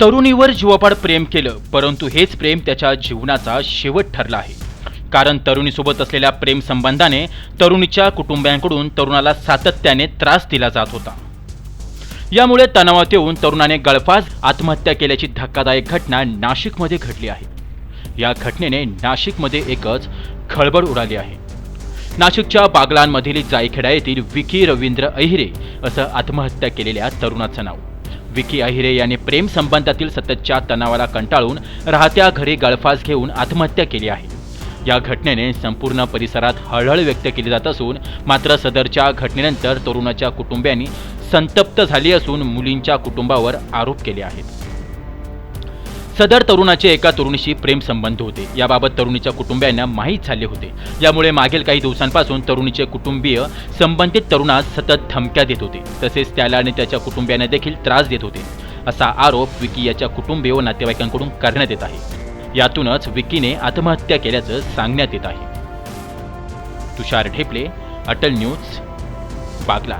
तरुणीवर जीवापाड प्रेम केलं परंतु हेच प्रेम त्याच्या जीवनाचा शेवट ठरला आहे. कारण तरुणीसोबत असलेल्या प्रेमसंबंधाने तरुणीच्या कुटुंबियांकडून तरुणाला सातत्याने त्रास दिला जात होता. यामुळे तणावात येऊन तरुणाने गळफास आत्महत्या केल्याची धक्कादायक घटना नाशिकमध्ये घडली आहे. या घटनेने नाशिकमध्ये एकच खळबळ उडाली आहे. नाशिकच्या बागलांमधील जायखेडा येथील विकी रवींद्र अहिरे असं आत्महत्या केलेल्या तरुणाचं नाव. विकी अहिरे यांनी प्रेम संबंधातील सततच्या तणावाला कंटाळून राहत्या घरी गळफास घेऊन आत्महत्या केली आहे. या घटनेने संपूर्ण परिसरात हळहळ व्यक्त केली जात असून मात्र सदरच्या घटनेनंतर तरुणाच्या कुटुंबियांनी संतप्त झाली असून मुलींच्या कुटुंबावर आरोप केले आहेत. सदर तरुणाचे एका तरुणीशी प्रेम संबंध होते. याबाबत तरुणीच्या कुटुंबियांना माहीत झाले होते. यामुळे मागील काही दिवसांपासून तरुणीचे कुटुंबीय संबंधित तरुणास सतत धमक्या देत होते. तसेच त्याला आणि त्याच्या कुटुंबियांना देखील त्रास देत होते. असा आरोप विकी याच्या कुटुंबीय व नातेवाईकांकडून करण्यात येत आहे. यातूनच विकीने आत्महत्या केल्याचं सांगण्यात येत आहे. तुषार ढेपले अटल न्यूज बागला